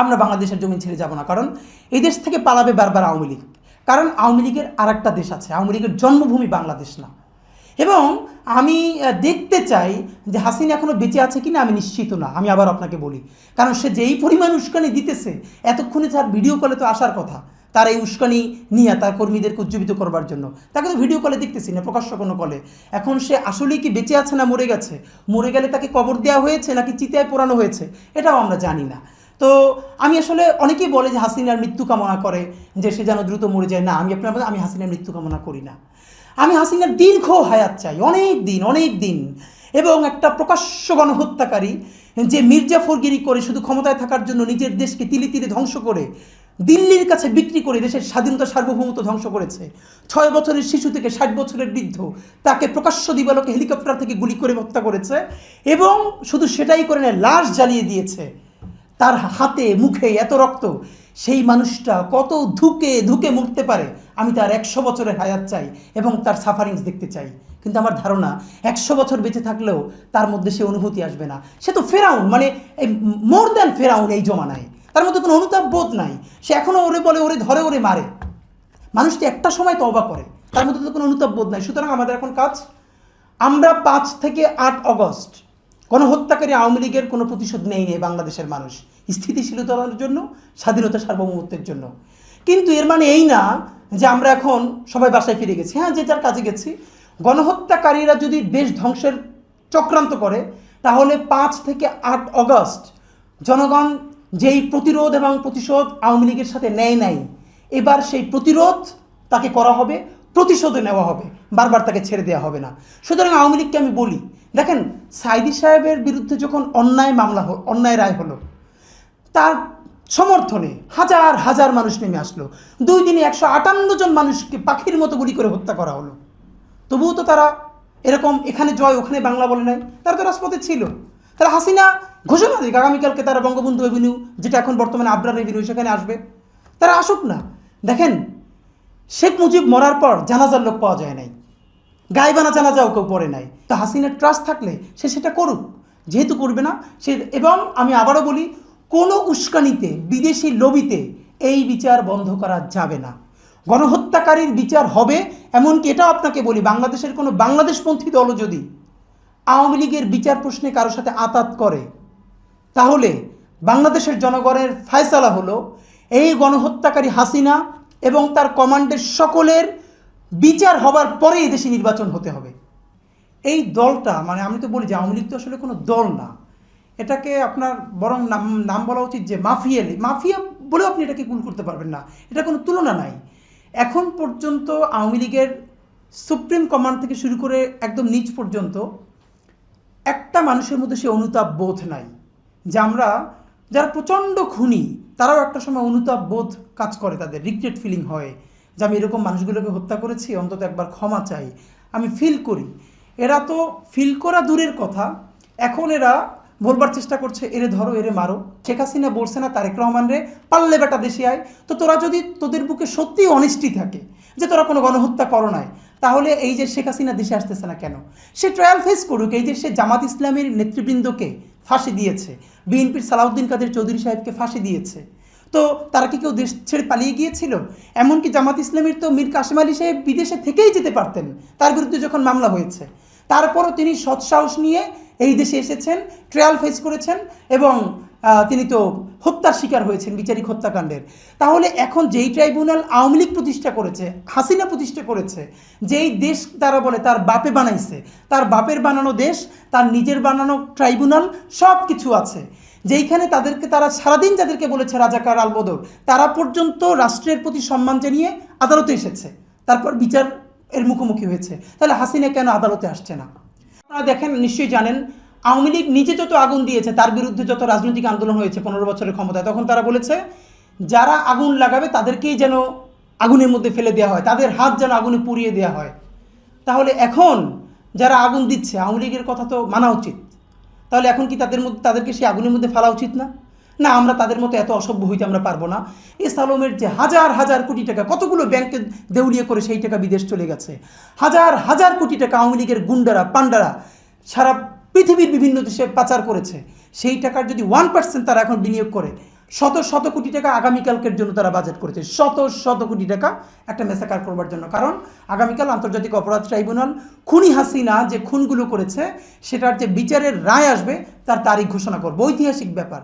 আমরা বাংলাদেশের জমি ছেড়ে যাব না। কারণ এই দেশ থেকে পালাবে বারবার আওয়ামী লীগ। কারণ আওয়ামী লীগের আর একটা দেশ আছে। আওয়ামী লীগের জন্মভূমি বাংলাদেশ না। এবং আমি দেখতে চাই যে হাসিনা এখনও বেঁচে আছে কিনা আমি নিশ্চিত না। আমি আবার আপনাকে বলি, কারণ সে যেই পরিমাণ উস্কানি দিতেছে, এতক্ষণে তার ভিডিও কলে তো আসার কথা। তার এই উস্কানি নিয়ে তার কর্মীদেরকে উজ্জীবিত করবার জন্য। তাকে তো ভিডিও কলে দেখতেছি না, প্রকাশ্য কোনো কলে এখন সে আসলেই কি বেঁচে আছে না মরে গেছে? মরে গেলে তাকে কবর দেওয়া হয়েছে নাকি চিতায় পোড়ানো হয়েছে? এটাও আমরা জানি না। তো আমি আসলে অনেকেই বলে যে হাসিনার মৃত্যু কামনা করে যে সে যেন দ্রুত মরে যায়। না, আমি আপনার আমি হাসিনার মৃত্যু কামনা করি না। আমি হাসিনার দীর্ঘ হায়াত চাই, অনেক দিন অনেক দিন। এবং একটা প্রকাশ্য গণহত্যাকারী যে মির্জাফরগিরি করে শুধু ক্ষমতায় থাকার জন্য নিজের দেশকে তিলে তিলে ধ্বংস করে, দিল্লির কাছে বিক্রি করে দেশের স্বাধীনতা সার্বভৌমত্ব ধ্বংস করেছে। ছয় বছরের শিশু থেকে ষাট বছরের বৃদ্ধ তাকে প্রকাশ্য দিবালোকে হেলিকপ্টার থেকে গুলি করে হত্যা করেছে এবং শুধু সেটাই করে লাশ জ্বালিয়ে দিয়েছে। তার হাতে, মুখে এত রক্ত, সেই মানুষটা কত ধুকে ধুকে মরতে পারে, আমি তার একশো বছরের হায়াত চাই এবং তার সাফারিংস দেখতে চাই। কিন্তু আমার ধারণা, একশো বছর বেঁচে থাকলেও তার মধ্যে সে অনুভূতি আসবে না। সে তো ফেরাউন মানে মোর দ্যান ফেরাউন এই জমানায়। তার মধ্যে কোনো অনুতাপ বোধ নাই। সে এখনও ওরে বলে, ওরে ধরে, ওরে মারে। মানুষটি একটা সময় তবা করে, তার মধ্যে তো কোনো অনুতাপ বোধ নাই। সুতরাং আমাদের এখন কাজ, আমরা পাঁচ থেকে আট অগস্ট গণহত্যাকারী আওয়ামী লীগের কোনো প্রতিশোধ নেই নেই বাংলাদেশের মানুষ। স্থিতিশীলতার জন্য, স্বাধীনতা সার্বভৌমত্বের জন্য। কিন্তু এর মানে এই না যে আমরা এখন সবাই বাসায় ফিরে গেছি। হ্যাঁ যে যার কাজে গেছি। গণহত্যাকারীরা যদি দেশ ধ্বংসের চক্রান্ত করে, তাহলে পাঁচ থেকে আট অগস্ট জনগণ যেই প্রতিরোধ এবং প্রতিশোধ আওয়ামী লীগের সাথে নেয় নাই, এবার সেই প্রতিরোধ তাকে করা হবে। প্রতিশোধে নেওয়া হবে, বারবার তাকে ছেড়ে দেওয়া হবে না। সুতরাং আওয়ামী লীগকে আমি বলি, দেখেন, সাইদি সাহেবের বিরুদ্ধে যখন অন্যায় মামলা অন্যায় রায় হলো, তার সমর্থনে হাজার হাজার মানুষ নেমে আসলো। দুই দিনে একশো আটান্ন জন মানুষকে পাখির মতো গুলি করে হত্যা করা হলো। তবুও তো তারা এরকম এখানে জয়, ওখানে বাংলা বলে নাই, তারা তো রাজপথে ছিল। তারা হাসিনা ঘোষণা দিক, আগামীকালকে তারা বঙ্গবন্ধু এভিনিউ যেটা এখন বর্তমানে আবরার এভিনিউ সেখানে আসবে। তারা আসুক না। দেখেন শেখ মুজিব মরার পর জানাজার লোক পাওয়া যায় নাই। গাইবানা জানাজাও কেউ পড়ে নাই। তো হাসিনার ট্রাস্ট থাকলে সে সেটা করুক। যেহেতু করবে না, সে এবং আমি আবারও বলি, কোনো উস্কানিতে, বিদেশি লবিতে এই বিচার বন্ধ করা যাবে না। গণহত্যাকারীর বিচার হবে, এমনকি এটাও আপনাকে বলি, বাংলাদেশের কোনো বাংলাদেশপন্থী দলও যদি আওয়ামী লীগের বিচার প্রশ্নে কারোর সাথে আতাত করে, তাহলে বাংলাদেশের জনগণের ফায়সালা হলো, এই গণহত্যাকারী হাসিনা এবং তার কমান্ডের সকলের বিচার হবার পরে দেশে নির্বাচন হতে হবে। এই দলটা মানে আমি তো বলি যে আওয়ামী লীগ তো আসলে কোনো দল না। এটাকে আপনার বরং নাম নাম বলা উচিত যে মাফিয়ালি মাফিয়া বলেও আপনি এটাকে কুল করতে পারবেন না। এটা কোনো তুলনা নাই। এখন পর্যন্ত আওয়ামী লীগের সুপ্রিম কমান্ড থেকে শুরু করে একদম নিচ পর্যন্ত একটা মানুষের মধ্যে সে অনুতাপ বোধ নাই। যে আমরা যারা প্রচণ্ড খুনি, তারাও একটা সময় অনুতাপ বোধ কাজ করে, তাদের রিগ্রেট ফিলিং হয় যে আমি এরকম মানুষগুলোকে হত্যা করেছি, অন্তত একবার ক্ষমা চাই। আমি ফিল করি। এরা তো ফিল করা দূরের কথা। এখন এরা বলবার চেষ্টা করছে, এরে ধরো, এরে মারো। শেখ হাসিনা বলছে না, তারেক রহমান রে পাল্লে বেটা দেশে আয়। তো তোরা যদি তোদের বুকে সত্যিই অনেস্টি থাকে যে তোরা কোনো গণহত্যা করো নাই, তাহলে এই যে শেখ হাসিনা দেশে আসতেছে না কেন? সে ট্রায়াল ফেস করুক, এই যে সে জামাত ইসলামের নেতৃবৃন্দকে ফাঁসি দিয়েছে। বিএনপির সালাউদ্দিন কাদের চৌধুরী সাহেবকে ফাঁসি দিয়েছে। তো তারা কি কেউ দেশ ছেড়ে পালিয়ে গিয়েছিল? এমনকি জামাত ইসলামের তো মীর কাসিম আলী সাহেব বিদেশে থেকেই যেতে পারতেন, তার বিরুদ্ধে যখন মামলা হয়েছে। তারপরও তিনি সৎসাহস নিয়ে এই দেশে এসেছেন, ট্রায়াল ফেস করেছেন এবং তিনি তো হত্যার শিকার হয়েছেন, বিচারিক হত্যাকাণ্ডের। তাহলে এখন যেই ট্রাইব্যুনাল আওয়ামী লীগ প্রতিষ্ঠা করেছে, হাসিনা প্রতিষ্ঠা করেছে, যেই দেশ তারা বলে তার বাপে বানাইছে, তার বাপের বানানো দেশ, তার নিজের বানানো ট্রাইব্যুনাল সব কিছু আছে। যেইখানে তাদেরকে তারা সারাদিন যাদেরকে বলেছে রাজাকার আলবদর, তারা পর্যন্ত রাষ্ট্রের প্রতি সম্মান জানিয়ে আদালতে এসেছে। তারপর বিচার এর মুখোমুখি হয়েছে। তাহলে হাসিনা কেন আদালতে আসছে না? আপনারা দেখেন, নিশ্চয়ই জানেন আওয়ামী লীগ নিজে যত আগুন দিয়েছে, তার বিরুদ্ধে যত রাজনৈতিক আন্দোলন হয়েছে পনেরো বছরের ক্ষমতায়, তখন তারা বলেছে, যারা আগুন লাগাবে তাদেরকেই যেন আগুনের মধ্যে ফেলে দেওয়া হয়, তাদের হাত যেন আগুনে পুড়িয়ে দেওয়া হয়। তাহলে এখন যারা আগুন দিচ্ছে, আওয়ামী লীগের কথা তো মানা উচিত। তাহলে এখন কি তাদের মধ্যে, তাদেরকে সেই আগুনের মধ্যে ফেলা উচিত না? না, আমরা তাদের মতো এত অসভ্য হইতে আমরা পারব না। এ সালমের যে হাজার হাজার কোটি টাকা, কতগুলো ব্যাংকে দেউলিয়ে করে সেই টাকা বিদেশ চলে গেছে। হাজার হাজার কোটি টাকা আওয়ামী লীগের গুন্ডারা পান্ডারা সারা পৃথিবীর বিভিন্ন দেশে পাচার করেছে। সেই টাকার যদি ওয়ান পার্সেন্ট তারা এখন বিনিয়োগ করে, শত শত কোটি টাকা আগামীকালকের জন্য তারা বাজেট করেছে। শত শত কোটি টাকা একটা মেসাকার করবার জন্য। কারণ আগামীকাল আন্তর্জাতিক অপরাধ ট্রাইব্যুনাল খুনি হাসিনা যে খুনগুলো করেছে, সেটার যে বিচারের রায় আসবে, তার তারিখ ঘোষণা করবে। ঐতিহাসিক ব্যাপার।